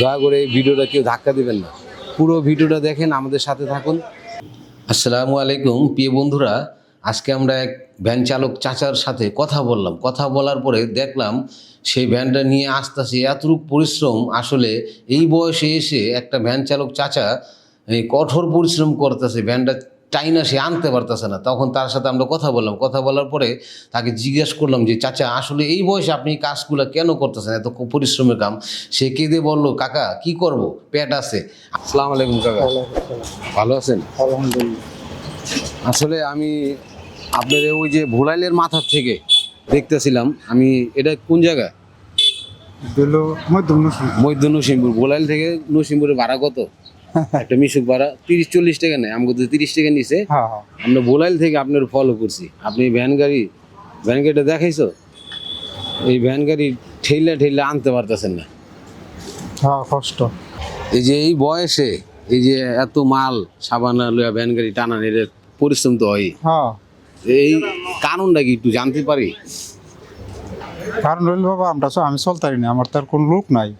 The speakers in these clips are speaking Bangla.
দয়া করে এই ভিডিওটা কেউ ধাক্কা দেবেন না। পুরো ভিডিওটা দেখেন, আমাদের সাথে থাকুন। আসসালামু আলাইকুম, প্রিয় বন্ধুরা। আজকে আমরা এক ভ্যান চালক চাচার সাথে কথা বললাম। কথা বলার পরে দেখলাম সেই ভ্যানটা নিয়ে আসতেছে, এতটুক পরিশ্রম। আসলে এই বয়সে এসে একটা ভ্যান চালক চাচা, এই কঠোর পরিশ্রম করতেছে। ভ্যানটা চাইনা সে আনতে পারতেছে না। তখন তার সাথে আমরা কথা বললাম। কথা বলার পরে তাকে জিজ্ঞেস করলাম যে চাচা আসলে এই বয়সে আপনি কাজগুলো কেন করতেছেন? এত পরিশ্রমের কাম। সে কেঁদে বলল কাকা কি করব? পেট আছে। আসসালামু আলাইকুম কাকা। ভালো আছেন? আসলে আমি আপনার ওই যে ভোলাইলের মাথার থেকে দেখতেছিলাম। আমি এটা কোন জায়গা? মধ্যম নসিমপুর ভোলাইল থেকে নসিমপুরের ভাড়া কত? একটা মিশুক ভাড়া তিরিশ চল্লিশ টাকা নেই আমাকে তো তিরিশ টাকা নিছে। হ্যাঁ হ্যাঁ। আমরা ভোলাইল থেকে আপনার ফলো করছি। আপনি ভ্যান গাড়ি ভ্যান গাড়িটা দেখাইছো? এই ভ্যান গাড়ি ঠেলে ঠেলে আনতে পারতেছেন না। হ্যাঁ কষ্ট। এই যে এই বয়সে এই যে এত মাল সাবানা লইয়া ভ্যান গাড়ি টানান এটা পরিশ্রম তো হয়। হ্যাঁ। এই কারণটা কি একটু জানতে পারি? কারণ রইল বাবা আমরা আমি চলতারি না আমার তার কোন লোক নাই।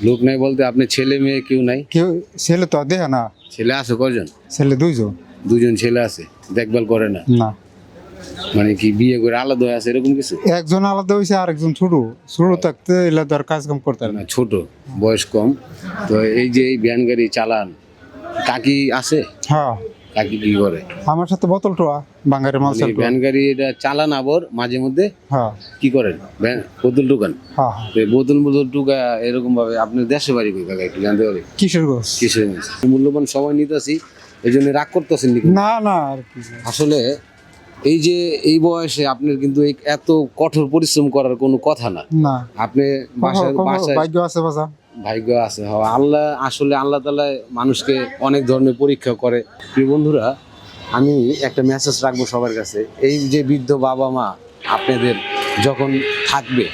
লোক নাই বলতে আপনি ছেলে মেয়ে কেউ নাই? কেউ ছেলে তো দেখে না। ছেলে আছে কজন ছেলে দুইজন। দুজন ছেলে আছে দেখভাল করে না? না। মানে কি বিয়ে করে আলাদা হয়ে আছে এরকম কিছু? একজন আলাদা হয়েছে আর একজন ছোট। ছোট থাকতে এলে তো আর কাজ কাম করতে পারে না। না ছোট বয়স কম। তো এই যে এই ভ্যান গাড়ি চালান কাকি আছে? হ্যাঁ। কাকি কি করে? আমার সাথে বোতল টোয়া। বাঙালি মাল এই ভ্যান গাড়ি এটা চালান আবার মাঝে মধ্যে হ্যাঁ। কি করেন? ভ্যান বোতল টুকান হ্যাঁ বোতল বোতল টুকা এরকম ভাবে আপনার দেশে বাড়ি কই কাকা একটু জানতে পারি? গোস? কিসের মূল্যবান সময় নিতেছি এই জন্য রাগ করতেছেন নাকি? না না আর কি। আসলে এই যে এই বয়সে আপনার কিন্তু এত কঠোর পরিশ্রম করার কোনো কথা না। না। আপনি বাসায় বাসায় ভাগ্য আছে বাসা ভাগ্য আছে। হ্যাঁ, আল্লাহ আসলে আল্লাহ তালা মানুষকে অনেক ধরনের পরীক্ষা করে। প্রিয় বন্ধুরা আমি একটা মেসেজ রাখব সবার কাছে। এই যে বৃদ্ধ বাবা মা আপনাদের যখন থাকবে,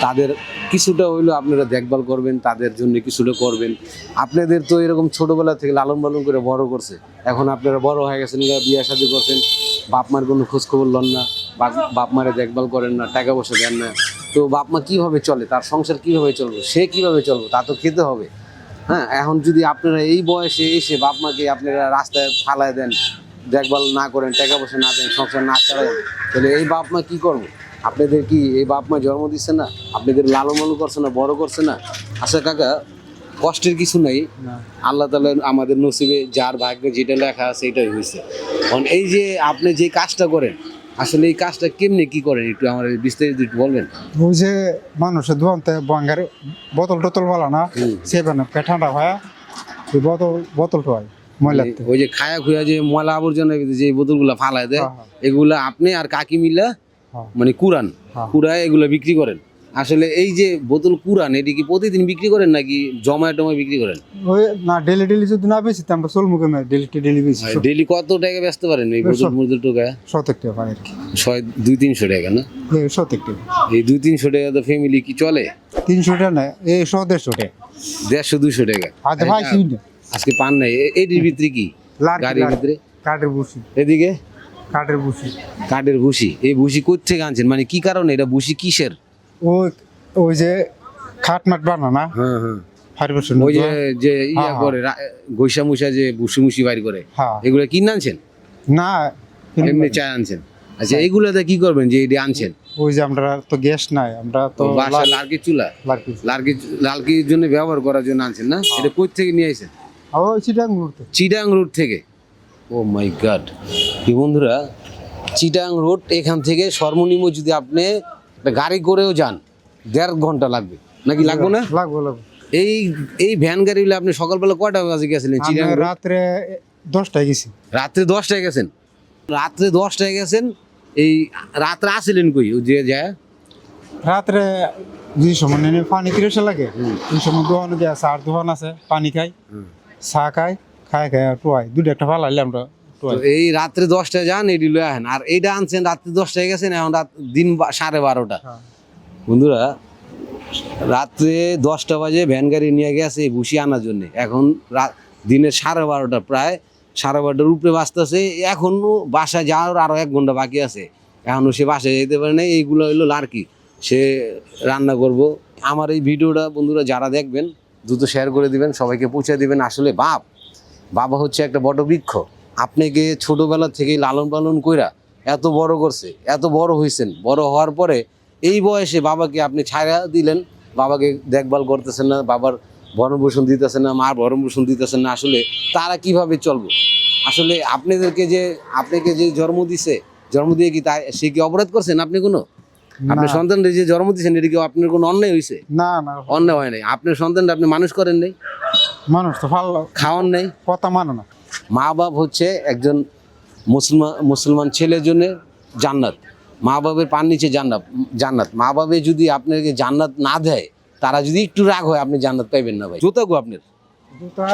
তাদের কিছুটা হইলেও আপনারা দেখভাল করবেন, তাদের জন্য কিছুটা করবেন। আপনাদের তো এরকম ছোটোবেলা থেকে লালন পালন করে বড় করছে। এখন আপনারা বড় হয়ে গেছেন বিয়ে শাদী করছেন, বাপ মার কোনো খোঁজখবর লন না বাপ- বাপ মারে দেখভাল করেন না, টাকা পয়সা দেন না। তো বাপ মা কীভাবে চলে, তার সংসার কীভাবে চলবে, সে কীভাবে চলবে, তা তো খেতে হবে। হ্যাঁ এখন যদি আপনারা এই বয়সে এসে বাপ মাকে আপনারা রাস্তায় ফালায় দেন দেখভাল না করেন টাকা পয়সা না দেন সংসার না চালায় তাহলে এই বাপ মা কী করব? আপনাদের কি এই বাপ মা জন্ম দিচ্ছে না? আপনাদের লালন পালন করছে না বড় করছে না? আচ্ছা কাকা কষ্টের কিছু নাই। আল্লাহ তালা আমাদের নসিবে যার ভাগ্যে যেটা লেখা আছে এটাই হয়েছে কারণ এই যে আপনি যে কাজটা করেন আসলে এই কাজটা কেমনে কি করেন? একটু আমার বিস্তারিত একটু বলবেন। ওই যে মানুষের দোকানতে বাঙ্গারে বোতল টোতল বলা না। সেখানে ঠান্ডা হয় বোতল বোতল ময়লাতে ওই যে খায়া খুয়া যে ময়লা আবর্জনা যে বোতলগুলো ফালায় দেয় হ্যাঁ, এগুলা আপনি আর কাকি মিলা হ্যাঁ। মানে কুরান হ্যাঁ। কুড়ায় এগুলা বিক্রি করেন। আসলে এই যে বোতল কুরান এটি কি প্রতিদিন বিক্রি করেন নাকি জমায় টমায় বিক্রি করেন? না ডেলি ডেলি যদি না বেশি আমরা চল মুখে ডেলি ডেলি বেশি ডেলি কত টাকা ব্যস্ত পারেন এই বোতল বোতল টোকা শতক টাকা আর কি। ছয় দুই তিনশো টাকা না? শতক টাকা। এই দুই তিনশো টাকা তো ফ্যামিলি কি চলে? তিনশো টাকা না এই শো দেড়শো টাকা। দেড়শো দুশো টাকা ভাই শুনি আজকে পান নাই। এটির ভিতরে কি? গাড়ির ভিতরে? কাঠের বুসি এদিকে? কাঠের বুসি কাঠের ভুসি। এই ভুসি কোথেকে আনছেন? মানে কি কারণে? এটা ভুসি কিসের? ওই ওই যে খাট মাট বানা না? হ্যাঁ হ্যাঁ। ওই যে যে ইয়া হ্যাঁ, করে গৈসা মুসা যে ভুসি মুসি বাইর করে হ্যাঁ। এগুলো কিনে আনছেন? না এমনি চা আনছেন। আচ্ছা এগুলোতে কি করবেন যে এটি আনছেন? ওই যে আমরা তো গ্যাস নাই আমরা তো বাসা লার্কি চুলা? লার্কি লার্কি জন্য ব্যবহার করার জন্য আনছেন না? এটা কই থেকে নিয়ে আসেন চিটাং মুহূর্তে চিটাং রোড থেকে। ও মাই গড কি বন্ধুরা চিটাং রোড এখান থেকে সর্বনিম্ন যদি আপনি গাড়ি করেও যান দেড় ঘণ্টা লাগবে। নাকি লাগবে না? লাগবো লাগবো। এই এই ভ্যান গাড়িগুলো আপনি সকালবেলা কয়টা বাজে গেছিলেন চিটাং রাত্রে দশটায় গেছি। রাত্রে দশটায় গেছেন? রাত্রে দশটায় গেছেন এই রাত্রে আসিলেন কই? ও যে যায় রাত্রে যে সময় পানি তিরিশে লাগে। এই সময় দোকান আছে আর দোকান আছে পানি খাই। চা খাই খাই খাই টুয়াই দুটো একটা ফালাইলে আমরা তো এই রাত্রে দশটায় যান এটি লয়ে আহেন। আর এইটা আনছেন রাত্রে দশটায় গেছেন এখন রাত দিন সাড়ে বারোটা। বন্ধুরা রাত্রে দশটা বাজে ভ্যান গাড়ি নিয়ে গেছে এই ভুসি আনার জন্য। এখন রা- দিনের সাড়ে বারোটা প্রায়। সাড়ে বারোটার উপরে বাঁচতেছে এখনও বাসায় যাওয়ার আরও এক ঘণ্টা বাকি আছে। এখনও সে বাসায় যেতে পারে না এইগুলো হইল লার্কি। সে রান্না করব। আমার এই ভিডিওটা বন্ধুরা যারা দেখবেন দ্রুত শেয়ার করে দিবেন, সবাইকে পৌঁছে দিবেন। আসলে বাপ, বাবা হচ্ছে একটা বড় বৃক্ষ। আপনাকে ছোটবেলা থেকেই লালন পালন কইরা এত বড় করছে, এত বড় হয়েছেন বড় হওয়ার পরে এই বয়সে বাবাকে আপনি ছায়া দিলেন, বাবাকে দেখভাল করতেছেন না, বাবার ভরণপোষণ দিতেছেন না, মার ভরণপোষণ দিতেছেন না, আসলে তারা কীভাবে চলবো? আসলে আপনাদেরকে যে, আপনাকে যে জন্ম দিছে, জন্ম দিয়ে কি তাই, সে কি অপরাধ করছেন আপনি কোনো? আপনার না, সন্তানদের যে জন্ম দিচ্ছেন এটা কি আপনার কোনো অন্যায় হয়েছে? না না। অন্যায় হয় নাই। আপনার সন্তানটা আপনি মানুষ করেন নাই? মানুষ তো ভালো। খাওয়ান নাই? কথা মানে না। মা বাপ হচ্ছে একজন মুসলমান মুসলমান ছেলের জন্য জান্নাত। মা বাবের পান নিচে জান্নাত জান্নাত। মা বাবে যদি আপনাকে জান্নাত না দেয় তারা যদি একটু রাগ হয় আপনি জান্নাত পাইবেন না ভাই। জুতা গো আপনার। জুতা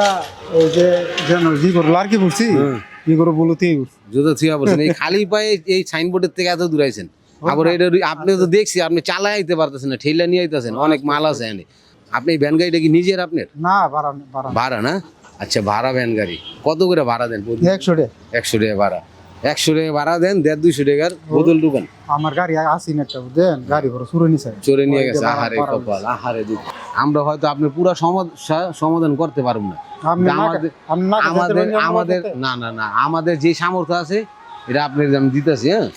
ওই যে যেন জি করল আর কি করছি কি করে বলো তুই জুতা থুয়া বলছেন এই খালি পায়ে এই সাইনবোর্ডের থেকে এত দূরাইছেন আবার এটা আপনি তো দেখছি আপনি চালাই আইতে পারতেছেন না ঠেলা নিয়ে আইতেছেন অনেক মাল আছে এনে। আপনি ভ্যান গাড়িটা কি নিজের আপনার? না ভাড়া না আচ্ছা ভাড়া ভ্যান গাড়ি। কত করে ভাড়া দেন একশো রে একশো টাকা ভাড়া। একশো টাকা ভাড়া দেন দেড় দুইশো টাকার বোতল দোকান আমার গাড়ি আসি না দেন গাড়ি ভরে নিছে। চোরে নিয়ে গেছে আহারে কপাল আহারে দুঃখ। আমরা হয়তো আপনি পুরো সমস্যা সমাধান করতে পারব না। আমাদের- আমাদের না না না আমাদের যে সামর্থ্য আছে এটা আপনার আমি দিতেছি হ্যাঁ?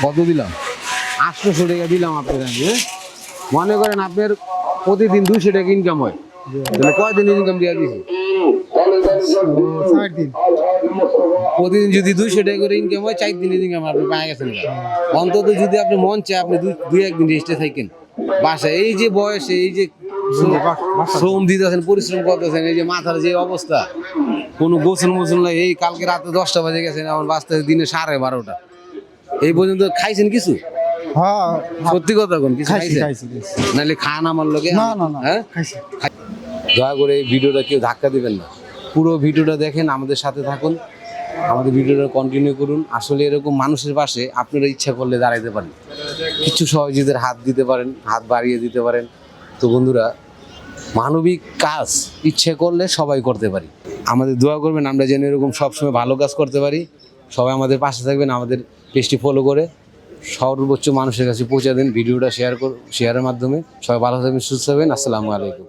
কত দিলাম? আটশোশো টাকা দিলাম আপনার আমি হ্যাঁ? মনে করেন আপনার প্রতিদিন দুইশো টাকা ইনকাম হয়। তাহলে কয়দিন ইনকাম দিয়ে দিয়েছি প্রতিদিন যদি দুইশো টাকা করে ইনকাম হয় চার দিনের ইনকাম আপনি পায়ে গেছেন অন্তত যদি আপনি মন চায় আপনি দুই একদিন রেস্টে থাকেন এই যে বয়সে এই যে শ্রম- শ্রম দিতেছেন পরিশ্রম করতেছেন এই যে মাথার যে অবস্থা কোনো গোসল মোসল নাই। এই কালকে রাতে দশটা বাজে গেছেন আমার বাঁচতে দিনে সাড়ে বারোটা। এই পর্যন্ত খাইছেন কিছু? হ্যাঁ সত্যি কথা কোন কিছু খাইছি খাইছেন? খাইছি খাইছি। নাহলে খান আমার লোকে না না না হ্যাঁ? দয়া করে এই ভিডিওটা কেউ ধাক্কা দিবেন না। পুরো ভিডিওটা দেখেন আমাদের সাথে থাকুন। আমাদের ভিডিওটা কন্টিনিউ করুন। আসলে এরকম মানুষের পাশে আপনারা ইচ্ছা করলে দাঁড়াইতে পারেন। কিছু সহযোগীদের হাত দিতে পারেন হাত বাড়িয়ে দিতে পারেন। তো বন্ধুরা মানবিক কাজ ইচ্ছে করলে সবাই করতে পারি। আমাদের দোয়া করবেন আমরা যেন এরকম সবসময় ভালো কাজ করতে পারি। সবাই আমাদের পাশে থাকবেন আমাদের পেজটি ফলো করে সর্বোচ্চ মানুষের কাছে পৌঁছে দিন, ভিডিওটা শেয়ার কর শেয়ারের মাধ্যমে। সবাই ভালো থাকবেন, সুস্থ থাকবেন, আসসালামু আলাইকুম।